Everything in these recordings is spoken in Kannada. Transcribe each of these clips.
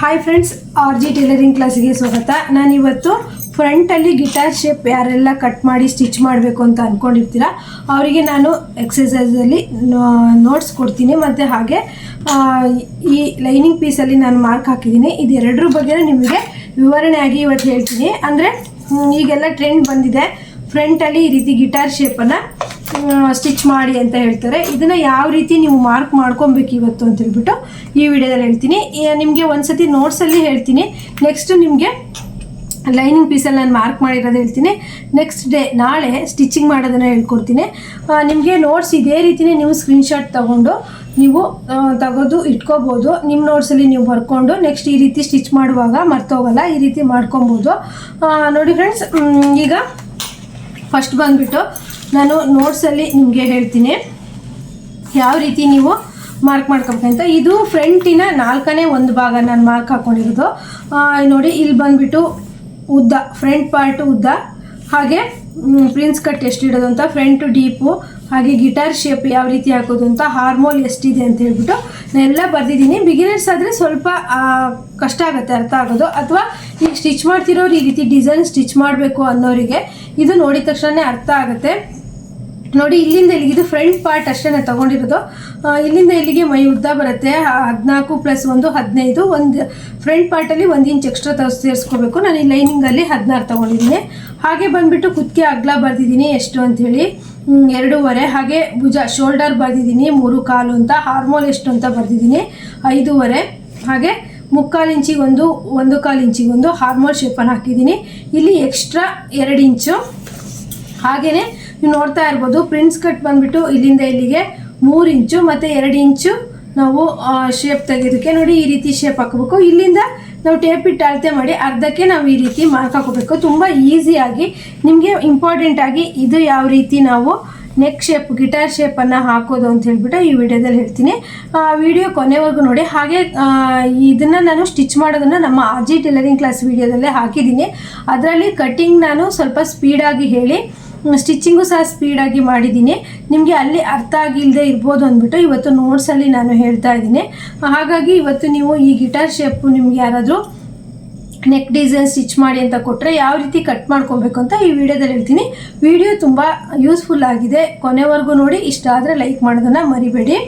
Hi friends R G tailoring ಕ್ಲಾಸಿಗೆ ಸ್ವಾಗತ. ನಾನಿವತ್ತು ಫ್ರಂಟಲ್ಲಿ ಗಿಟಾರ್ ಶೇಪ್ ಯಾರೆಲ್ಲ ಕಟ್ ಮಾಡಿ ಸ್ಟಿಚ್ ಮಾಡಬೇಕು ಅಂತ ಅಂದ್ಕೊಂಡಿರ್ತೀರ ಅವರಿಗೆ ನಾನು ಎಕ್ಸಸೈಸಲ್ಲಿ ನೋಟ್ಸ್ ಕೊಡ್ತೀನಿ. ಮತ್ತು ಹಾಗೆ ಈ ಲೈನಿಂಗ್ ಪೀಸಲ್ಲಿ ನಾನು ಮಾರ್ಕ್ ಹಾಕಿದ್ದೀನಿ. ಇದೆರಡರ ಬಗ್ಗೆ ನಿಮಗೆ ವಿವರಣೆಯಾಗಿ ಇವತ್ತು ಹೇಳ್ತೀನಿ. ಅಂದರೆ ಈಗೆಲ್ಲ ಟ್ರೆಂಡ್ ಬಂದಿದೆ. ಫ್ರಂಟಲ್ಲಿ ಈ ರೀತಿ ಗಿಟಾರ್ ಶೇಪನ್ನು ಸ್ಟಿಚ್ ಮಾಡಿ ಅಂತ ಹೇಳ್ತಾರೆ. ಇದನ್ನು ಯಾವ ರೀತಿ ನೀವು ಮಾರ್ಕ್ ಮಾಡ್ಕೊಬೇಕು ಇವತ್ತು ಅಂತ ಹೇಳ್ಬಿಟ್ಟು ಈ ವಿಡಿಯೋದಲ್ಲಿ ಹೇಳ್ತೀನಿ. ನಿಮಗೆ ಒಂದ್ಸತಿ ನೋಟ್ಸಲ್ಲಿ ಹೇಳ್ತೀನಿ. ನೆಕ್ಸ್ಟ್ ನಿಮಗೆ ಲೈನಿಂಗ್ ಪೀಸಲ್ಲಿ ನಾನು ಮಾರ್ಕ್ ಮಾಡಿರೋದು ಹೇಳ್ತೀನಿ. ನೆಕ್ಸ್ಟ್ ಡೇ ನಾಳೆ ಸ್ಟಿಚಿಂಗ್ ಮಾಡೋದನ್ನು ಹೇಳ್ಕೊಡ್ತೀನಿ. ನಿಮಗೆ ನೋಟ್ಸ್ ಇದೇ ರೀತಿಯೇ ನೀವು ಸ್ಕ್ರೀನ್ಶಾಟ್ ತೊಗೊಂಡು ನೀವು ತೆಗೆದು, ಇಟ್ಕೋಬೋದು. ನಿಮ್ಮ ನೋಟ್ಸಲ್ಲಿ ನೀವು ಬರ್ಕೊಂಡು ನೆಕ್ಸ್ಟ್ ಈ ರೀತಿ ಸ್ಟಿಚ್ ಮಾಡುವಾಗ ಮರ್ತೋಗಲ್ಲ, ಈ ರೀತಿ ಮಾಡ್ಕೊಬೋದು. ನೋಡಿ ಫ್ರೆಂಡ್ಸ್ ಈಗ ಫಸ್ಟ್ ಬಂದುಬಿಟ್ಟು ನಾನು ನೋಟ್ಸಲ್ಲಿ ನಿಮಗೆ ಹೇಳ್ತೀನಿ. ಯಾವ ರೀತಿ ನೀವು ಮಾರ್ಕ್ ಮಾಡ್ಕೊಬೇಕಂತ ಇದು ಫ್ರಂಟಿನ ನಾಲ್ಕನೇ ಒಂದು ಭಾಗ ನಾನು ಮಾರ್ಕ್ ಹಾಕ್ಕೊಂಡಿರೋದು ನೋಡಿ, ಇಲ್ಲಿ ಬಂದುಬಿಟ್ಟು ಉದ್ದ ಫ್ರಂಟ್ ಪಾರ್ಟ್ ಉದ್ದ. ಹಾಗೆ ಪ್ರಿನ್ಸ್ ಕಟ್ ಎಷ್ಟಿಡೋದು ಅಂತ ಫ್ರಂಟ್ ಡೀಪು ಹಾಗೆ ಗಿಟಾರ್ ಶೇಪ್ ಯಾವ ರೀತಿ ಹಾಕೋದು ಅಂತ ಹಾರ್ಮೋಲ್ ಎಷ್ಟಿದೆ ಅಂತ ಹೇಳ್ಬಿಟ್ಟು ನಾನು ಎಲ್ಲ ಬರೆದಿದ್ದೀನಿ. ಬಿಗಿನರ್ಸ್ ಆದರೆ ಸ್ವಲ್ಪ ಕಷ್ಟ ಆಗುತ್ತೆ, ಅರ್ಥ ಆಗೋದು. ಅಥವಾ ಈಗ ಸ್ಟಿಚ್ ಮಾಡ್ತಿರೋರು ಈ ರೀತಿ ಡಿಸೈನ್ ಸ್ಟಿಚ್ ಮಾಡಬೇಕು ಅನ್ನೋರಿಗೆ, ಇದು ನೋಡಿದ ತಕ್ಷಣ ಅರ್ಥ ಆಗುತ್ತೆ. ನೋಡಿ, ಇಲ್ಲಿಂದ ಇಲ್ಲಿಗೆ ಇದು ಫ್ರಂಟ್ ಪಾರ್ಟ್ ಅಷ್ಟೇ ನಾನು ತಗೊಂಡಿರೋದು ಇಲ್ಲಿಂದ ಇಲ್ಲಿಗೆ ಮೈ ಉದ್ದ ಬರುತ್ತೆ. ಹದಿನಾಲ್ಕು ಪ್ಲಸ್ ಒಂದು, ಹದಿನೈದು, ಒಂದು ಫ್ರಂಟ್ ಪಾರ್ಟಲ್ಲಿ ಒಂದು ಇಂಚ್ ಎಕ್ಸ್ಟ್ರಾ ತ ಸೇರಿಸ್ಕೋಬೇಕು. ನಾನು ಈ ಲೈನಿಂಗಲ್ಲಿ ಹದಿನಾರು ತೊಗೊಂಡಿದ್ದೀನಿ. ಹಾಗೆ ಬಂದುಬಿಟ್ಟು ಕುತ್ತಿಗೆ ಅಗ್ಲ ಬರೆದಿದ್ದೀನಿ ಎಷ್ಟು ಅಂಥೇಳಿ ಎರಡೂವರೆ. ಹಾಗೆ ಭುಜ ಶೋಲ್ಡರ್ ಬರೆದಿದ್ದೀನಿ, ಮೂರು ಕಾಲು ಅಂತ. ಹಾರ್ಮೋಲ್ ಎಷ್ಟು ಅಂತ ಬರೆದಿದ್ದೀನಿ. ಐದೂವರೆ. ಹಾಗೆ ಮುಕ್ಕಾಲು ಇಂಚಿಗೆ ಒಂದು ಕಾಲು ಇಂಚಿಗೆ ಒಂದು. ಹಾರ್ಮೋಲ್ ಶೇಪನ್ನು ಹಾಕಿದ್ದೀನಿ. ಇಲ್ಲಿ ಎಕ್ಸ್ಟ್ರಾ ಎರಡು ಇಂಚು ಹಾಗೆಯೇ ನೀವು ನೋಡ್ತಾ ಇರ್ಬೋದು ಪ್ರಿನ್ಸ್ ಕಟ್ ಬಂದ್ಬಿಟ್ಟು ಇಲ್ಲಿಂದ ಇಲ್ಲಿಗೆ ಮೂರು ಇಂಚು ಮತ್ತು ಎರಡು ಇಂಚು ನಾವು ಶೇಪ್ ತೆಗೆಯೋದಕ್ಕೆ ನೋಡಿ ಈ ರೀತಿ ಶೇಪ್ ಹಾಕೋಬೇಕು. ಇಲ್ಲಿಂದ ನಾವು ಟೇಪ್ ಇಟ್ಟು ಅಳತೆ ಮಾಡಿ ಅರ್ಧಕ್ಕೆ ನಾವು ಈ ರೀತಿ ಮಾರ್ಕ್ ಹಾಕೋಬೇಕು ತುಂಬ ಈಸಿಯಾಗಿ ನಿಮಗೆ ಇಂಪಾರ್ಟೆಂಟ್ ಆಗಿ ಇದು ಯಾವ ರೀತಿ ನಾವು ನೆಕ್ ಶೇಪ್ ಗಿಟಾರ್ ಶೇಪನ್ನು ಹಾಕೋದು ಅಂತ ಹೇಳ್ಬಿಟ್ಟು ಈ ವಿಡಿಯೋದಲ್ಲಿ ಹೇಳ್ತೀನಿ. ಆ ವಿಡಿಯೋ ಕೊನೆವರೆಗೂ ನೋಡಿ. ಹಾಗೆ ಇದನ್ನು ನಾನು ಸ್ಟಿಚ್ ಮಾಡೋದನ್ನು ನಮ್ಮ ಆರ್ ಜಿ ಟೈಲರಿಂಗ್ ಕ್ಲಾಸ್ ವಿಡಿಯೋದಲ್ಲೇ ಹಾಕಿದ್ದೀನಿ. ಅದರಲ್ಲಿ ಕಟ್ಟಿಂಗ್ ನಾನು ಸ್ವಲ್ಪ ಸ್ಪೀಡಾಗಿ ಹೇಳಿ ಸ್ಟಿಚಿಂಗು ಸಹ ಸ್ಪೀಡಾಗಿ ಮಾಡಿದ್ದೀನಿ. ನಿಮಗೆ ಅಲ್ಲಿ ಅರ್ಥ ಆಗಿಲ್ಲದೆ ಇರ್ಬೋದು ಅಂದ್ಬಿಟ್ಟು ಇವತ್ತು ನೋಟ್ಸಲ್ಲಿ ನಾನು ಹೇಳ್ತಾ ಇದ್ದೀನಿ. ಹಾಗಾಗಿ ಇವತ್ತು ನೀವು ಈ ಗಿಟಾರ್ ಶೇಪು ನಿಮ್ಗೆ ಯಾರಾದರೂ ನೆಕ್ ಡಿಸೈನ್ ಸ್ಟಿಚ್ ಮಾಡಿ ಅಂತ ಕೊಟ್ಟರೆ ಯಾವ ರೀತಿ ಕಟ್ ಮಾಡ್ಕೊಬೇಕು ಅಂತ ಈ ವಿಡಿಯೋದಲ್ಲಿ ಹೇಳ್ತೀನಿ. ವಿಡಿಯೋ ತುಂಬ ಯೂಸ್ಫುಲ್ ಆಗಿದೆ. ಕೊನೆವರೆಗೂ ನೋಡಿ, ಇಷ್ಟ ಆದರೆ ಲೈಕ್ ಮಾಡೋದನ್ನು ಮರಿಬೇಡಿ.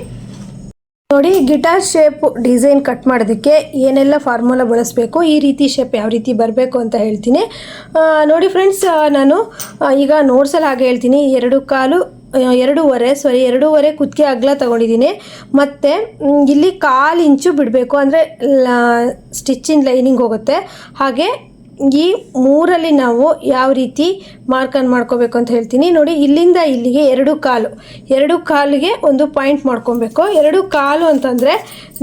ನೋಡಿ ಗಿಟಾರ್ ಶೇಪ್ ಡಿಸೈನ್ ಕಟ್ ಮಾಡೋದಕ್ಕೆ ಏನೆಲ್ಲ ಫಾರ್ಮುಲಾ ಬಳಸಬೇಕು, ಈ ರೀತಿ ಶೇಪ್ ಯಾವ ರೀತಿ ಬರಬೇಕು ಅಂತ ಹೇಳ್ತೀನಿ. ನೋಡಿ ಫ್ರೆಂಡ್ಸ್ ನಾನು ಈಗ ನೋಟ್ಸಲ್ಲಿ ಹಾಗೆ ಹೇಳ್ತೀನಿ. ಎರಡು ಕಾಲು ಎರಡೂವರೆ ಸಾರಿ ಎರಡೂವರೆ ಕುತ್ತಿಗೆ ಅಗ್ಲ ತೊಗೊಂಡಿದ್ದೀನಿ. ಮತ್ತು ಇಲ್ಲಿ ಕಾಲು ಇಂಚು ಬಿಡಬೇಕು. ಅಂದರೆ ಸ್ಟಿಚಿಂಗ್ ಲೈನಿಂಗ್ ಹೋಗುತ್ತೆ. ಹಾಗೆ ಈ ಮೂರಲ್ಲಿ ನಾವು ಯಾವ ರೀತಿ ಮಾರ್ಕನ್ನು ಮಾಡ್ಕೋಬೇಕು ಅಂತ ಹೇಳ್ತೀನಿ. ನೋಡಿ, ಇಲ್ಲಿಂದ ಇಲ್ಲಿಗೆ ಎರಡು ಕಾಲು. ಎರಡು ಕಾಲಿಗೆ ಒಂದು ಪಾಯಿಂಟ್ ಮಾಡ್ಕೊಬೇಕು. ಎರಡು ಕಾಲು ಅಂತಂದರೆ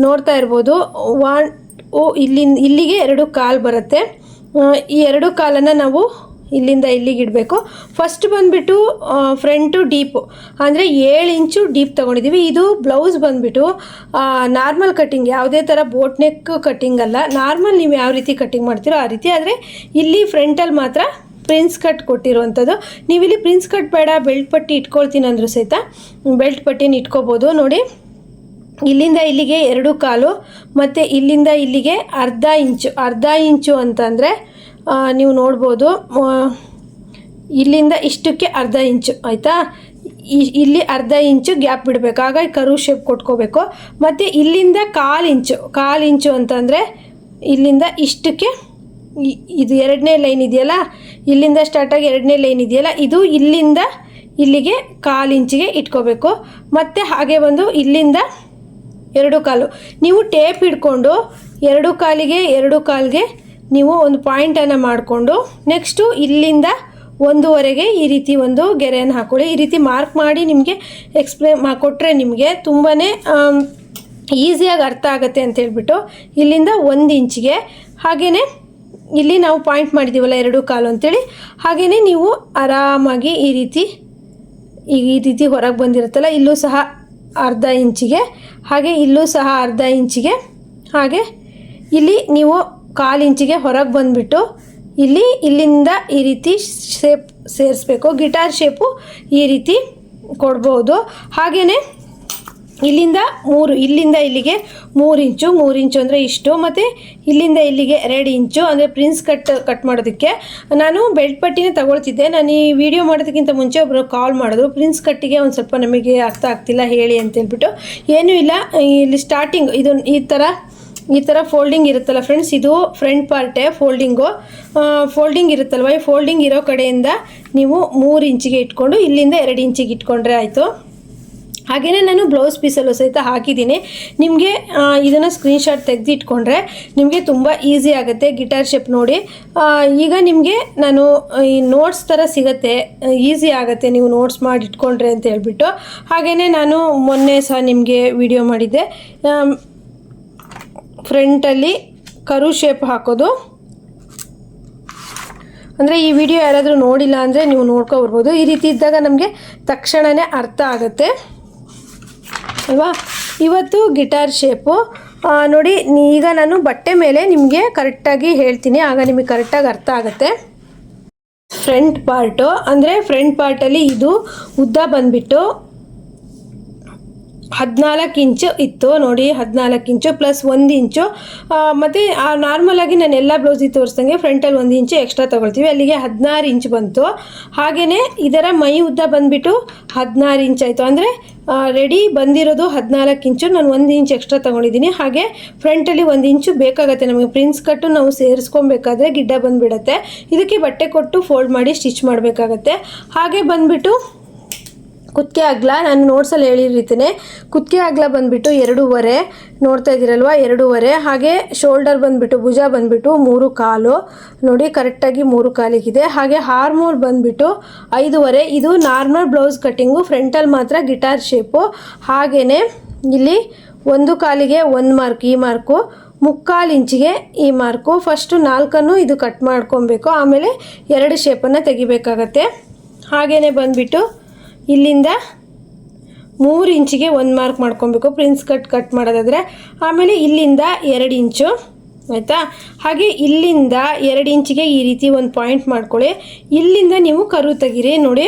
ನೋಡ್ತಾ ಇರ್ಬೋದು ಒನ್ ಓ ಇಲ್ಲಿ ಇಲ್ಲಿಗೆ ಎರಡು ಕಾಲು ಬರುತ್ತೆ. ಈ ಎರಡು ಕಾಲನ್ನು ನಾವು ಇಲ್ಲಿಂದ ಇಲ್ಲಿಗೆ ಇಡಬೇಕು. ಫಸ್ಟ್ ಬಂದುಬಿಟ್ಟು ಫ್ರಂಟು ಡೀಪು ಅಂದರೆ ಏಳು ಇಂಚು ಡೀಪ್ ತೊಗೊಂಡಿದ್ದೀವಿ. ಇದು ಬ್ಲೌಸ್ ಬಂದುಬಿಟ್ಟು ನಾರ್ಮಲ್ ಕಟ್ಟಿಂಗ್ ಯಾವುದೇ ಥರ ಬೋಟ್ ನೆಕ್ ಕಟ್ಟಿಂಗ್ ಅಲ್ಲ. ನಾರ್ಮಲ್ ನೀವು ಯಾವ ರೀತಿ ಕಟ್ಟಿಂಗ್ ಮಾಡ್ತೀರೋ ಆ ರೀತಿ. ಆದರೆ ಇಲ್ಲಿ ಫ್ರಂಟಲ್ಲಿ ಮಾತ್ರ ಪ್ರಿನ್ಸ್ ಕಟ್ ಕೊಟ್ಟಿರುವಂಥದ್ದು. ನೀವು ಇಲ್ಲಿ ಪ್ರಿನ್ಸ್ ಕಟ್ ಬೇಡ ಬೆಲ್ಟ್ ಪಟ್ಟಿ ಇಟ್ಕೊಳ್ತೀನಿ ಅಂದರೂ ಸಹಿತ. ಬೆಲ್ಟ್ ಪಟ್ಟಿನ ಇಟ್ಕೋಬೋದು. ನೋಡಿ, ಇಲ್ಲಿಂದ ಇಲ್ಲಿಗೆ ಎರಡು ಕಾಲು, ಮತ್ತು ಇಲ್ಲಿಂದ ಇಲ್ಲಿಗೆ ಅರ್ಧ ಇಂಚು. ಅರ್ಧ ಇಂಚು ಅಂತಂದರೆ ನೀವು ನೋಡ್ಬೋದು. ಇಲ್ಲಿಂದ ಇಷ್ಟಕ್ಕೆ ಅರ್ಧ ಇಂಚು, ಆಯಿತಾ? ಇಲ್ಲಿ ಅರ್ಧ ಇಂಚು ಗ್ಯಾಪ್ ಬಿಡಬೇಕು. ಆಗ ಕರು ಶೇಪ್ ಕೊಟ್ಕೋಬೇಕು. ಮತ್ತು ಇಲ್ಲಿಂದ ಕಾಲು ಇಂಚು ಕಾಲು ಇಂಚು ಅಂತಂದರೆ ಇಲ್ಲಿಂದ ಇಷ್ಟಕ್ಕೆ ಇದು ಎರಡನೇ ಲೈನ್ ಇದೆಯಲ್ಲ? ಇಲ್ಲಿಂದ ಸ್ಟಾರ್ಟಾಗಿ ಎರಡನೇ ಲೈನ್ ಇದೆಯಲ್ಲ? ಇದು ಇಲ್ಲಿಂದ ಇಲ್ಲಿಗೆ ಕಾಲು ಇಂಚಿಗೆ ಇಟ್ಕೋಬೇಕು. ಮತ್ತು ಹಾಗೆ ಬಂದು ಇಲ್ಲಿಂದ ಎರಡು ಕಾಲು. ನೀವು ಟೇಪ್ ಹಿಡ್ಕೊಂಡು ಎರಡು ಕಾಲಿಗೆ ಎರಡು ಕಾಲಿಗೆ ನೀವು ಒಂದು ಪಾಯಿಂಟನ್ನು ಮಾಡಿಕೊಂಡು ನೆಕ್ಸ್ಟು ಇಲ್ಲಿಂದ ಒಂದೂವರೆಗೆ ಈ ರೀತಿ ಒಂದು ಗೆರೆಯನ್ನು ಹಾಕೊಳ್ಳಿ. ಈ ರೀತಿ ಮಾರ್ಕ್ ಮಾಡಿ ನಿಮಗೆ ಎಕ್ಸ್ಪ್ಲೇನ್ ಮಾ ಕೊಟ್ಟರೆ ನಿಮಗೆ ತುಂಬಾ ಈಸಿಯಾಗಿ ಅರ್ಥ ಆಗುತ್ತೆ ಅಂತ ಹೇಳ್ಬಿಟ್ಟು ಇಲ್ಲಿಂದ ಒಂದು ಇಂಚಿಗೆ ಹಾಗೆಯೇ ಇಲ್ಲಿ ನಾವು ಪಾಯಿಂಟ್ ಮಾಡಿದ್ದೀವಲ್ಲ ಎರಡು ಕಾಲು ಅಂತೇಳಿ ಹಾಗೆಯೇ ನೀವು ಆರಾಮಾಗಿ ಈ ರೀತಿ ಈ ರೀತಿ ಹೊರಗೆ ಬಂದಿರುತ್ತಲ್ಲ, ಇಲ್ಲೂ ಸಹ ಅರ್ಧ ಇಂಚಿಗೆ, ಹಾಗೆ ಇಲ್ಲೂ ಸಹ ಅರ್ಧ ಇಂಚಿಗೆ, ಹಾಗೆ ಇಲ್ಲಿ ನೀವು ಕಾಲು ಇಂಚಿಗೆ ಹೊರಗೆ ಬಂದುಬಿಟ್ಟು ಇಲ್ಲಿ, ಇಲ್ಲಿಂದ ಈ ರೀತಿ ಶೇಪ್ ಸೇರಿಸ್ಬೇಕು. ಗಿಟಾರ್ ಶೇಪು ಈ ರೀತಿ ಕೊಡ್ಬೋದು. ಹಾಗೆಯೇ ಇಲ್ಲಿಂದ ಮೂರು, ಇಲ್ಲಿಂದ ಇಲ್ಲಿಗೆ ಮೂರು ಇಂಚು ಮೂರು ಇಂಚು ಅಂದರೆ ಇಷ್ಟು, ಮತ್ತು ಇಲ್ಲಿಂದ ಇಲ್ಲಿಗೆ ಎರಡು ಇಂಚು ಅಂದರೆ ಪ್ರಿನ್ಸ್ ಕಟ್ ಕಟ್ ಮಾಡೋದಕ್ಕೆ. ನಾನು ಬೆಲ್ಟ್ ಪಟ್ಟಿನೇ ತಗೊಳ್ತಿದ್ದೆ. ನಾನು ಈ ವಿಡಿಯೋ ಮಾಡೋದಕ್ಕಿಂತ ಮುಂಚೆ ಒಬ್ಬರು ಕಾಲ್ ಮಾಡಿದ್ರು. ಪ್ರಿನ್ಸ್ ಕಟ್ಟಿಗೆ ಒಂದು ಸ್ವಲ್ಪ ನಮಗೆ ಅರ್ಥ ಆಗ್ತಿಲ್ಲ, ಹೇಳಿ ಅಂತೇಳ್ಬಿಟ್ಟು. ಏನೂ ಇಲ್ಲ. ಇಲ್ಲಿ ಸ್ಟಾರ್ಟಿಂಗ್ ಇದು ಈ ಥರ ಈ ಥರ ಫೋಲ್ಡಿಂಗ್ ಇರುತ್ತಲ್ಲ ಫ್ರೆಂಡ್ಸ್ ಇದು ಫ್ರಂಟ್ ಪಾರ್ಟೆ ಫೋಲ್ಡಿಂಗು ಫೋಲ್ಡಿಂಗ್ ಇರುತ್ತಲ್ವ? ಈ ಫೋಲ್ಡಿಂಗ್ ಇರೋ ಕಡೆಯಿಂದ ನೀವು ಮೂರು ಇಂಚಿಗೆ ಇಟ್ಕೊಂಡು ಇಲ್ಲಿಂದ ಎರಡು ಇಂಚಿಗೆ ಇಟ್ಕೊಂಡ್ರೆ ಆಯಿತು. ಹಾಗೆಯೇ ನಾನು ಬ್ಲೌಸ್ ಪೀಸಲ್ಲೂ ಸಹಿತ ಹಾಕಿದ್ದೀನಿ. ನಿಮಗೆ ಇದನ್ನು ಸ್ಕ್ರೀನ್ಶಾಟ್ ತೆಗೆದಿಟ್ಕೊಂಡ್ರೆ ನಿಮಗೆ ತುಂಬ ಈಸಿ ಆಗುತ್ತೆ ಗಿಟಾರ್ ಶೇಪ್ ನೋಡಿ. ಈಗ ನಿಮಗೆ ನಾನು ಈ ನೋಟ್ಸ್ ಥರ ಸಿಗುತ್ತೆ. ಈಸಿ ಆಗುತ್ತೆ ನೀವು ನೋಟ್ಸ್ ಮಾಡಿ ಇಟ್ಕೊಂಡ್ರೆ ಅಂತ ಹೇಳ್ಬಿಟ್ಟು. ಹಾಗೆಯೇ ನಾನು ಮೊನ್ನೆ ಸಹ ನಿಮಗೆ ವಿಡಿಯೋ ಮಾಡಿದ್ದೆ. ಫ್ರಂಟಲ್ಲಿ ಕರು ಶೇಪ್ ಹಾಕೋದು. ಅಂದರೆ ಈ ವಿಡಿಯೋ ಯಾರಾದರೂ ನೋಡಿಲ್ಲ ಅಂದರೆ ನೀವು ನೋಡ್ಕೊಬರ್ಬೋದು ಈ ರೀತಿ ಇದ್ದಾಗ ನಮಗೆ ತಕ್ಷಣವೇ ಅರ್ಥ ಆಗುತ್ತೆ. ಅಲ್ವಾ? ಇವತ್ತು ಗಿಟಾರ್ ಶೇಪು ನೋಡಿ ಈಗ ನಾನು ಬಟ್ಟೆ ಮೇಲೆ ನಿಮಗೆ ಕರೆಕ್ಟಾಗಿ ಹೇಳ್ತೀನಿ. ಆಗ ನಿಮಗೆ ಕರೆಕ್ಟಾಗಿ ಅರ್ಥ ಆಗುತ್ತೆ. ಫ್ರಂಟ್ ಪಾರ್ಟು ಅಂದರೆ ಫ್ರಂಟ್ ಪಾರ್ಟಲ್ಲಿ ಇದು ಉದ್ದ ಬಂದ್ಬಿಟ್ಟು ಹದಿನಾಲ್ಕು ಇಂಚು ಇತ್ತು. ನೋಡಿ, ಹದಿನಾಲ್ಕು ಇಂಚು ಪ್ಲಸ್ ಒಂದು ಇಂಚು. ಮತ್ತು ನಾರ್ಮಲಾಗಿ ನಾನು ಎಲ್ಲ ಬ್ಲೌಸಿಗೆ ತೋರಿಸ್ದಂಗೆ ಫ್ರಂಟಲ್ಲಿ ಒಂದು ಇಂಚು ಎಕ್ಸ್ಟ್ರಾ ತೊಗೊಳ್ತೀವಿ. ಅಲ್ಲಿಗೆ ಹದಿನಾರು ಇಂಚ್ ಬಂತು. ಹಾಗೆಯೇ ಇದರ ಮೈ ಉದ್ದ ಬಂದುಬಿಟ್ಟು ಹದಿನಾರು ಇಂಚ್ ಆಯಿತು. ಅಂದರೆ ರೆಡಿ ಬಂದಿರೋದು ಹದಿನಾಲ್ಕು ಇಂಚು. ನಾನು ಒಂದು ಇಂಚ್ ಎಕ್ಸ್ಟ್ರಾ ತೊಗೊಂಡಿದ್ದೀನಿ. ಹಾಗೆ ಫ್ರಂಟಲ್ಲಿ ಒಂದು ಇಂಚು ಬೇಕಾಗತ್ತೆ ನಮಗೆ. ಪ್ರಿನ್ಸ್ ಕಟ್ಟು ನಾವು ಸೇರಿಸ್ಕೊಬೇಕಾದ್ರೆ ಗಿಡ್ಡ ಬಂದುಬಿಡತ್ತೆ. ಇದಕ್ಕೆ ಬಟ್ಟೆ ಕೊಟ್ಟು ಫೋಲ್ಡ್ ಮಾಡಿ ಸ್ಟಿಚ್ ಮಾಡಬೇಕಾಗತ್ತೆ. ಹಾಗೆ ಬಂದುಬಿಟ್ಟು ಕುತ್ತಿಗೆ ಅಗ್ಲ ನಾನು ನೋಟ್ಸಲ್ಲಿ ಹೇಳಿರ್ತೀನಿ. ಕುತ್ತಿಗೆ ಅಗ್ಲ ಬಂದುಬಿಟ್ಟು ಎರಡೂವರೆ. ನೋಡ್ತಾ ಇದ್ದೀರಲ್ವ? ಎರಡೂವರೆ. ಹಾಗೆ ಶೋಲ್ಡರ್ ಬಂದುಬಿಟ್ಟು, ಭುಜ ಬಂದುಬಿಟ್ಟು ಮೂರು ಕಾಲು. ನೋಡಿ ಕರೆಕ್ಟಾಗಿ ಮೂರು ಕಾಲಿಗಿದೆ. ಹಾಗೆ ಹಾರ್ಮೋಲ್ ಬಂದುಬಿಟ್ಟು ಐದೂವರೆ. ಇದು ನಾರ್ಮಲ್ ಬ್ಲೌಸ್ ಕಟ್ಟಿಂಗು ಫ್ರಂಟಲ್ಲಿ ಮಾತ್ರ ಗಿಟಾರ್ ಶೇಪು ಹಾಗೆಯೇ ಇಲ್ಲಿ ಒಂದು ಕಾಲಿಗೆ ಒಂದು ಮಾರ್ಕ್ ಈ ಮಾರ್ಕು ಮುಕ್ಕಾಲು ಇಂಚಿಗೆ ಈ ಮಾರ್ಕು ಫಸ್ಟು ನಾಲ್ಕನ್ನು ಇದು ಕಟ್ ಮಾಡ್ಕೊಬೇಕು. ಆಮೇಲೆ ಎರಡು ಶೇಪನ್ನು ತೆಗಿಬೇಕಾಗತ್ತೆ. ಹಾಗೆಯೇ ಬಂದುಬಿಟ್ಟು ಇಲ್ಲಿಂದ ಮೂರು ಇಂಚಿಗೆ ಒಂದು ಮಾರ್ಕ್ ಮಾಡ್ಕೊಬೇಕು. ಪ್ರಿನ್ಸ್ ಕಟ್ ಕಟ್ ಮಾಡೋದಾದರೆ ಆಮೇಲೆ ಇಲ್ಲಿಂದ ಎರಡು ಇಂಚು, ಆಯಿತಾ? ಹಾಗೆ ಇಲ್ಲಿಂದ ಎರಡು ಇಂಚಿಗೆ ಈ ರೀತಿ ಒಂದು ಪಾಯಿಂಟ್ ಮಾಡ್ಕೊಳ್ಳಿ. ಇಲ್ಲಿಂದ ನೀವು ಕರು ತೆಗಿರಿ, ನೋಡಿ.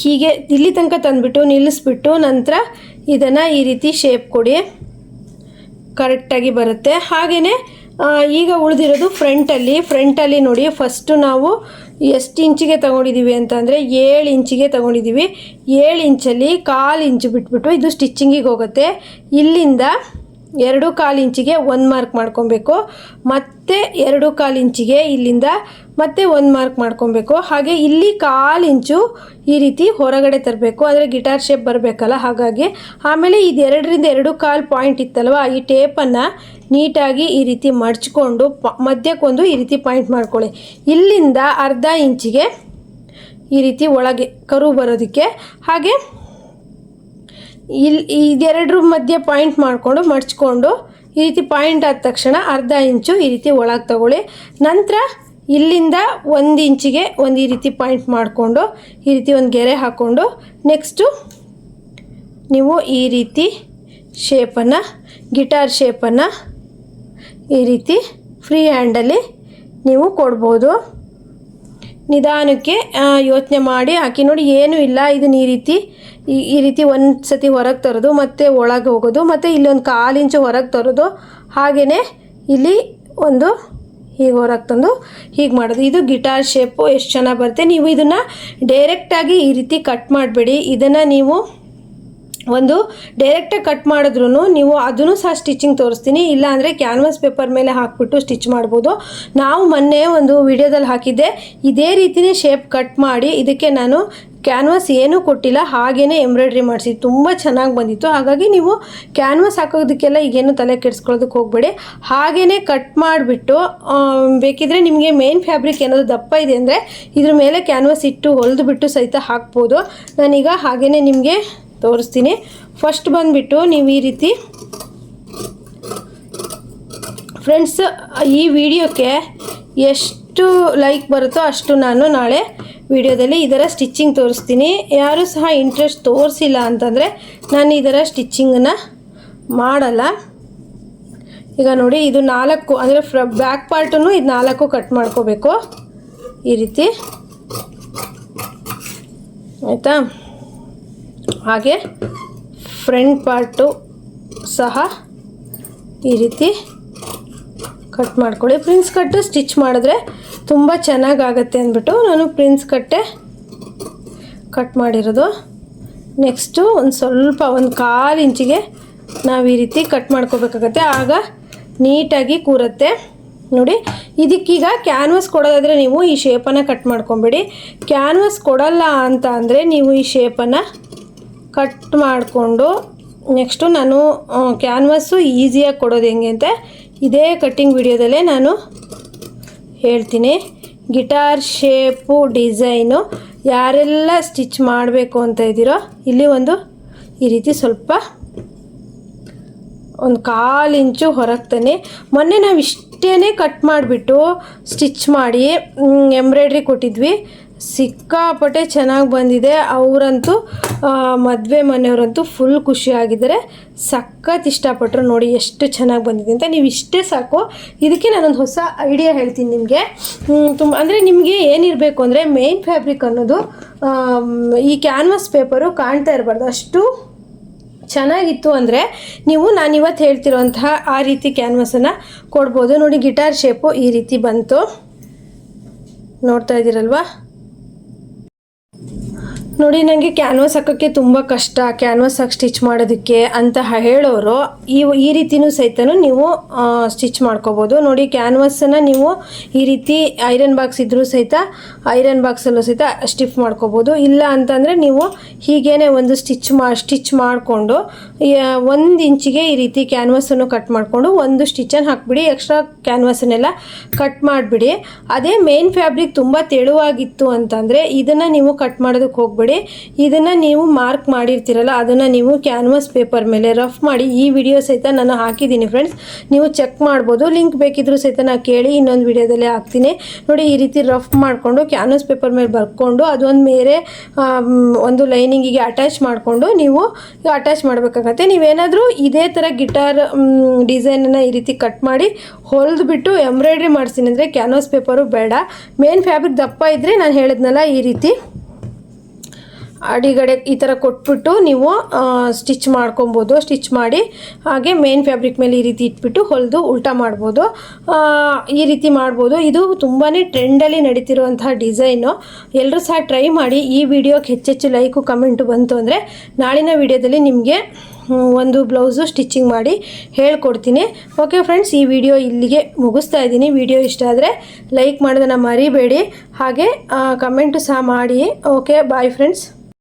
ಹೀಗೆ ಇಲ್ಲಿ ತನಕ ತಂದುಬಿಟ್ಟು, ನಿಲ್ಲಿಸ್ಬಿಟ್ಟು ನಂತರ ಇದನ್ನು ಈ ರೀತಿ ಶೇಪ್ ಕೊಡಿ. ಕರೆಕ್ಟಾಗಿ ಬರುತ್ತೆ. ಹಾಗೆಯೇ ಈಗ ಉಳಿದಿರೋದು ಫ್ರಂಟಲ್ಲಿ ಫ್ರಂಟಲ್ಲಿ ನೋಡಿ ಫಸ್ಟು ನಾವು ಎಷ್ಟು ಇಂಚಿಗೆ ತಗೊಂಡಿದ್ದೀವಿ ಅಂತಂದರೆ ಏಳು ಇಂಚಿಗೆ ತೊಗೊಂಡಿದ್ದೀವಿ ಏಳು ಇಂಚಲ್ಲಿ ಕಾಲು ಇಂಚು ಬಿಟ್ಬಿಟ್ಟು ಇದು ಸ್ಟಿಚ್ಚಿಂಗಿಗೆ ಹೋಗುತ್ತೆ. ಇಲ್ಲಿಂದ ಎರಡು ಕಾಲು ಇಂಚಿಗೆ ಒಂದು ಮಾರ್ಕ್ ಮಾಡ್ಕೊಬೇಕು. ಮತ್ತೆ ಎರಡು ಕಾಲು ಇಂಚಿಗೆ ಇಲ್ಲಿಂದ ಮತ್ತೆ ಒಂದು ಮಾರ್ಕ್ ಮಾಡ್ಕೊಬೇಕು. ಹಾಗೆ ಇಲ್ಲಿ ಕಾಲು ಇಂಚು ಈ ರೀತಿ ಹೊರಗಡೆ ತರಬೇಕು. ಅಂದರೆ ಗಿಟಾರ್ ಶೇಪ್ ಬರಬೇಕಲ್ಲ ಹಾಗಾಗಿ. ಆಮೇಲೆ ಇದು ಎರಡರಿಂದ ಎರಡು ಕಾಲು ಪಾಯಿಂಟ್ ಇತ್ತಲ್ವ, ಈ ಟೇಪನ್ನು ನೀಟಾಗಿ ಈ ರೀತಿ ಮಡ್ಚ್ಕೊಂಡು ಪ, ಮಧ್ಯಕ್ಕೊಂದು ಈ ರೀತಿ ಪಾಯಿಂಟ್ ಮಾಡ್ಕೊಳ್ಳಿ. ಇಲ್ಲಿಂದ ಅರ್ಧ ಇಂಚಿಗೆ ಈ ರೀತಿ ಒಳಗೆ ಕರು ಬರೋದಕ್ಕೆ. ಹಾಗೆ ಇಲ್ಲಿ ಇದೆರಡರ ಮಧ್ಯೆ ಪಾಯಿಂಟ್ ಮಾಡಿಕೊಂಡು ಮಡ್ಚ್ಕೊಂಡು ಈ ರೀತಿ ಪಾಯಿಂಟ್ ಆದ ತಕ್ಷಣ ಅರ್ಧ ಇಂಚು ಈ ರೀತಿ ಒಳಗೆ ತಗೊಳ್ಳಿ. ನಂತರ ಇಲ್ಲಿಂದ ಒಂದು ಇಂಚಿಗೆ ಒಂದು ಈ ರೀತಿ ಪಾಯಿಂಟ್ ಮಾಡಿಕೊಂಡು ಈ ರೀತಿ ಒಂದು ಗೆರೆ ಹಾಕ್ಕೊಂಡು ನೆಕ್ಸ್ಟು ನೀವು ಈ ರೀತಿ ಶೇಪನ್ನು ಗಿಟಾರ್ ಶೇಪನ್ನು ಈ ರೀತಿ ಫ್ರೀ ಹ್ಯಾಂಡಲ್ಲಿ ನೀವು ಕೊಡ್ಬೋದು. ನಿಧಾನಕ್ಕೆ ಯೋಚನೆ ಮಾಡಿ ಹಾಕಿ ನೋಡಿ ಏನೂ ಇಲ್ಲ ಇದನ್ನ ಈ ರೀತಿ, ಈ ಈ ರೀತಿ ಒಂದು ಸತಿ ಹೊರಗೆ ತರೋದು, ಮತ್ತು ಒಳಗೆ ಹೋಗೋದು, ಮತ್ತು ಇಲ್ಲಿ ಒಂದು ಕಾಲು ಇಂಚು ಹೊರಗೆ ತರೋದು ಹಾಗೆಯೇ ಇಲ್ಲಿ ಒಂದು ಹೀಗೆ ಹೊರಗೆ ತಂದು ಹೀಗೆ ಮಾಡೋದು. ಇದು ಗಿಟಾರ್ ಶೇಪು ಎಷ್ಟು ಚೆನ್ನಾಗಿ ಬರುತ್ತೆ. ನೀವು ಇದನ್ನು ಡೈರೆಕ್ಟಾಗಿ ಈ ರೀತಿ ಕಟ್ ಮಾಡಬೇಡಿ. ಇದನ್ನು ನೀವು ಒಂದು ಡೈರೆಕ್ಟಾಗಿ ಕಟ್ ಮಾಡಿದ್ರೂ ನೀವು ಅದನ್ನು ಸಹ ಸ್ಟಿಚಿಂಗ್ ತೋರಿಸ್ತೀನಿ. ಇಲ್ಲ ಅಂದರೆ ಕ್ಯಾನ್ವಾಸ್ ಪೇಪರ್ ಮೇಲೆ ಹಾಕ್ಬಿಟ್ಟು ಸ್ಟಿಚ್ ಮಾಡ್ಬೋದು. ನಾವು ಮೊನ್ನೆ ಒಂದು ವಿಡಿಯೋದಲ್ಲಿ ಹಾಕಿದ್ದೆ. ಇದೇ ರೀತಿಯೇ ಶೇಪ್ ಕಟ್ ಮಾಡಿ ಇದಕ್ಕೆ ನಾನು ಕ್ಯಾನ್ವಾಸ್ ಏನೂ ಕೊಟ್ಟಿಲ್ಲ ಹಾಗೇ ಎಂಬ್ರಾಯ್ಡ್ರಿ ಮಾಡಿಸಿ ತುಂಬ ಚೆನ್ನಾಗಿ ಬಂದಿತ್ತು. ಹಾಗಾಗಿ ನೀವು ಕ್ಯಾನ್ವಾಸ್ ಹಾಕೋದಕ್ಕೆಲ್ಲ ಈಗೇನು ತಲೆ ಕೆಡಿಸ್ಕೊಳ್ಳೋದಕ್ಕೆ ಹೋಗಬೇಡಿ. ಹಾಗೇ ಕಟ್ ಮಾಡಿಬಿಟ್ಟು ಬೇಕಿದ್ರೆ ನಿಮಗೆ ಮೇನ್ ಫ್ಯಾಬ್ರಿಕ್ ಏನಾದರೂ ದಪ್ಪ ಇದೆ ಅಂದರೆ ಇದ್ರ ಮೇಲೆ ಕ್ಯಾನ್ವಾಸ್ ಇಟ್ಟು ಹೊಲಿದು ಬಿಟ್ಟು ಸಹಿತ ಹಾಕ್ಬೋದು. ನಾನೀಗ ಹಾಗೇ ನಿಮಗೆ ತೋರಿಸ್ತೀನಿ. ಫಸ್ಟ್ ಬಂದುಬಿಟ್ಟು ನೀವು ಈ ರೀತಿ ಫ್ರೆಂಡ್ಸ್ ಈ ವಿಡಿಯೋಕ್ಕೆ ಎಷ್ಟು ಲೈಕ್ ಬರುತ್ತೋ ಅಷ್ಟು ನಾನು ನಾಳೆ ವಿಡಿಯೋದಲ್ಲಿ ಇದರ ಸ್ಟಿಚ್ಚಿಂಗ್ ತೋರಿಸ್ತೀನಿ. ಯಾರೂ ಸಹ ಇಂಟ್ರೆಸ್ಟ್ ತೋರಿಸಿಲ್ಲ ಅಂತಂದರೆ ನಾನು ಇದರ ಸ್ಟಿಚ್ಚಿಂಗನ್ನು ಮಾಡಲ್ಲ. ಈಗ ನೋಡಿ, ಇದು ನಾಲ್ಕು, ಅಂದರೆ ಫ್ರ ಬ್ಯಾಕ್ ಪಾರ್ಟನ್ನು ಇದು ನಾಲ್ಕು ಕಟ್ ಮಾಡ್ಕೋಬೇಕು. ಈ ರೀತಿ. ಆಯಿತಾ? ಹಾಗೆ ಫ್ರಂಟ್ ಪಾರ್ಟು ಸಹ ಈ ರೀತಿ ಕಟ್ ಮಾಡ್ಕೊಳ್ಳಿ. ಪ್ರಿನ್ಸ್ ಕಟ್ಟು ಸ್ಟಿಚ್ ಮಾಡಿದ್ರೆ ತುಂಬ ಚೆನ್ನಾಗಾಗತ್ತೆ ಅಂದ್ಬಿಟ್ಟು ನಾನು ಪ್ರಿನ್ಸ್ ಕಟ್ಟೆ ಕಟ್ ಮಾಡಿರೋದು. ನೆಕ್ಸ್ಟು ಒಂದು ಸ್ವಲ್ಪ ಒಂದು ಕಾಲು ಇಂಚಿಗೆ ನಾವು ಈ ರೀತಿ ಕಟ್ ಮಾಡ್ಕೋಬೇಕಾಗತ್ತೆ. ಆಗ ನೀಟಾಗಿ ಕೂರುತ್ತೆ. ನೋಡಿ, ಇದಕ್ಕೀಗ ಕ್ಯಾನ್ವಸ್ ಕೊಡೋದಾದರೆ ನೀವು ಈ ಶೇಪನ್ನು ಕಟ್ ಮಾಡ್ಕೊಬೇಡಿ. ಕ್ಯಾನ್ವಸ್ ಕೊಡಲ್ಲ ಅಂತ ಅಂದರೆ ನೀವು ಈ ಶೇಪನ್ನು ಕಟ್ ಮಾಡಿಕೊಂಡು ನೆಕ್ಸ್ಟು ನಾನು ಕ್ಯಾನ್ವಸ್ಸು ಈಸಿಯಾಗಿ ಕೊಡೋದು ಹೆಂಗೆ ಅಂತ ಇದೇ ಕಟ್ಟಿಂಗ್ ವಿಡಿಯೋದಲ್ಲೇ ನಾನು ಹೇಳ್ತೀನಿ. ಗಿಟಾರ್ ಶೇಪು ಡಿಸೈನು ಯಾರೆಲ್ಲ ಸ್ಟಿಚ್ ಮಾಡಬೇಕು ಅಂತ ಇದ್ದೀರೋ ಇಲ್ಲಿ ಒಂದು ಈ ರೀತಿ ಸ್ವಲ್ಪ ಒಂದು ಕಾಲು ಇಂಚು ಹೊರಗ್ತಾನೆ ಮೊನ್ನೆ ನಾವು ಇಷ್ಟೇ ಕಟ್ ಮಾಡಿಬಿಟ್ಟು ಸ್ಟಿಚ್ ಮಾಡಿ ಎಂಬ್ರಾಯ್ಡ್ರಿ ಕೊಟ್ಟಿದ್ವಿ. ಸಿಕ್ಕಾಪಟ್ಟೆ ಚೆನ್ನಾಗಿ ಬಂದಿದೆ. ಅವರಂತೂ ಮದುವೆ ಮನೆಯವರಂತೂ ಫುಲ್ ಖುಷಿಯಾಗಿದ್ದಾರೆ. ಸಖತ್ ಇಷ್ಟಪಟ್ಟರು ನೋಡಿ ಎಷ್ಟು ಚೆನ್ನಾಗಿ ಬಂದಿದೆ ಅಂತ. ನೀವು ಇಷ್ಟೇ ಸಾಕು. ಇದಕ್ಕೆ ನಾನೊಂದು ಹೊಸ ಐಡಿಯಾ ಹೇಳ್ತೀನಿ ನಿಮಗೆ. ತುಂಬ ಅಂದರೆ ನಿಮಗೆ ಏನಿರಬೇಕು ಅಂದರೆ ಮೇನ್ ಫ್ಯಾಬ್ರಿಕ್ ಅನ್ನೋದು ಈ ಕ್ಯಾನ್ವಾಸ್ ಪೇಪರು ಕಾಣ್ತಾ ಇರಬಾರ್ದು. ಅಷ್ಟು ಚೆನ್ನಾಗಿತ್ತು ಅಂದರೆ ನೀವು ನಾನು ಇವತ್ತು ಹೇಳ್ತಿರೋಂತಹ ಆ ರೀತಿ ಕ್ಯಾನ್ವಸನ್ನು ಕೊಡ್ಬೋದು. ನೋಡಿ ಗಿಟಾರ್ ಶೇಪು ಈ ರೀತಿ ಬಂತು. ನೋಡ್ತಾ ಇದ್ದೀರಲ್ವಾ? ನೋಡಿ ನನಗೆ ಕ್ಯಾನ್ವಾಸ್ ಹಾಕೋಕ್ಕೆ ತುಂಬ ಕಷ್ಟ. ಕ್ಯಾನ್ವಾಸ್ ಹಾಕಿ ಸ್ಟಿಚ್ ಮಾಡೋದಕ್ಕೆ ಅಂತ ಹೇಳೋರು, ಈ ಈ ರೀತಿನೂ ಸಹಿತನೂ ನೀವು ಸ್ಟಿಚ್ ಮಾಡ್ಕೋಬೋದು. ನೋಡಿ ಕ್ಯಾನ್ವಾಸನ್ನು ನೀವು ಈ ರೀತಿ ಐರನ್ ಬಾಕ್ಸ್ ಇದ್ರೂ ಸಹಿತ ಐರನ್ ಬಾಕ್ಸಲ್ಲೂ ಸಹಿತ ಸ್ಟಿಫ್ ಮಾಡ್ಕೋಬೋದು. ಇಲ್ಲ ಅಂತಂದರೆ ನೀವು ಹೀಗೇನೆ ಒಂದು ಸ್ಟಿಚ್ ಮಾ ಸ್ಟಿಚ್ ಮಾಡಿಕೊಂಡು ಒಂದು ಇಂಚಿಗೆ ಈ ರೀತಿ ಕ್ಯಾನ್ವಾಸನ್ನು ಕಟ್ ಮಾಡಿಕೊಂಡು ಒಂದು ಸ್ಟಿಚನ್ನು ಹಾಕ್ಬಿಡಿ. ಎಕ್ಸ್ಟ್ರಾ ಕ್ಯಾನ್ವಾಸನ್ನೆಲ್ಲ ಕಟ್ ಮಾಡಿಬಿಡಿ. ಅದೇ ಮೇನ್ ಫ್ಯಾಬ್ರಿಕ್ ತುಂಬ ತೆಳುವಾಗಿತ್ತು ಅಂತಂದರೆ ಇದನ್ನು ನೀವು ಕಟ್ ಮಾಡೋದಕ್ಕೆ ಹೋಗ್ಬೇಡಿ. ಇದನ್ನು ನೀವು ಮಾರ್ಕ್ ಮಾಡಿರ್ತೀರಲ್ಲ, ಅದನ್ನು ನೀವು ಕ್ಯಾನ್ವಾಸ್ ಪೇಪರ್ ಮೇಲೆ ರಫ್ ಮಾಡಿ. ಈ ವಿಡಿಯೋ ಸಹಿತ ನಾನು ಹಾಕಿದ್ದೀನಿ ಫ್ರೆಂಡ್ಸ್ ನೀವು ಚೆಕ್ ಮಾಡ್ಬೋದು. ಲಿಂಕ್ ಬೇಕಿದ್ರೂ ಸಹಿತ ನಾನು ಕೇಳಿ ಇನ್ನೊಂದು ವಿಡಿಯೋದಲ್ಲೇ ಹಾಕ್ತೀನಿ. ನೋಡಿ, ಈ ರೀತಿ ರಫ್ ಮಾಡಿಕೊಂಡು ಕ್ಯಾನ್ವಾಸ್ ಪೇಪರ್ ಮೇಲೆ ಬರ್ಕೊಂಡು ಅದೊಂದು ಮೇರೆ ಒಂದು ಲೈನಿಂಗಿಗೆ ಅಟ್ಯಾಚ್ ಮಾಡಿಕೊಂಡು ನೀವು ಅಟ್ಯಾಚ್ ಮಾಡಬೇಕಾಗತ್ತೆ. ನೀವೇನಾದರೂ ಇದೇ ಥರ ಗಿಟಾರ್ ಡಿಸೈನನ್ನು ಈ ರೀತಿ ಕಟ್ ಮಾಡಿ ಹೊಲಿದು ಬಿಟ್ಟು ಎಂಬ್ರಾಯ್ಡ್ರಿ ಮಾಡಿಸ್ತೀನಿ ಅಂದರೆ ಕ್ಯಾನ್ವಾಸ್ ಪೇಪರು ಬೇಡ. ಮೇನ್ ಫ್ಯಾಬ್ರಿಕ್ ದಪ್ಪ ಇದ್ದರೆ ನಾನು ಹೇಳಿದ್ನಲ್ಲ ಈ ರೀತಿ. ಅಡಿಗಡೆ ಈ ಥರ ಕೊಟ್ಬಿಟ್ಟು ನೀವು ಸ್ಟಿಚ್ ಮಾಡ್ಕೊಬೋದು. ಸ್ಟಿಚ್ ಮಾಡಿ ಹಾಗೆ ಮೇನ್ ಫ್ಯಾಬ್ರಿಕ್ ಮೇಲೆ ಈ ರೀತಿ ಇಟ್ಬಿಟ್ಟು ಹೊಲಿದು ಉಲ್ಟಾ ಮಾಡ್ಬೋದು. ಈ ರೀತಿ ಮಾಡ್ಬೋದು. ಇದು ತುಂಬಾ ಟ್ರೆಂಡಲ್ಲಿ ನಡೀತಿರುವಂತಹ ಡಿಸೈನು ಎಲ್ಲರೂ ಸಹ ಟ್ರೈ ಮಾಡಿ. ಈ ವಿಡಿಯೋಗೆ ಹೆಚ್ಚೆಚ್ಚು ಲೈಕು ಕಮೆಂಟು ಬಂತು ಅಂದರೆ ನಾಳಿನ ವಿಡಿಯೋದಲ್ಲಿ ನಿಮಗೆ ಒಂದು ಬ್ಲೌಸು ಸ್ಟಿಚಿಂಗ್ ಮಾಡಿ ಹೇಳ್ಕೊಡ್ತೀನಿ. ಓಕೆ ಫ್ರೆಂಡ್ಸ್ ಈ ವಿಡಿಯೋ ಇಲ್ಲಿಗೆ ಮುಗಿಸ್ತಾ ಇದ್ದೀನಿ. ವಿಡಿಯೋ ಇಷ್ಟ ಆದರೆ ಲೈಕ್ ಮಾಡೋದನ್ನು ಮರಿಬೇಡಿ. ಹಾಗೆ ಕಮೆಂಟು ಸಹ ಮಾಡಿ. Okay bye friends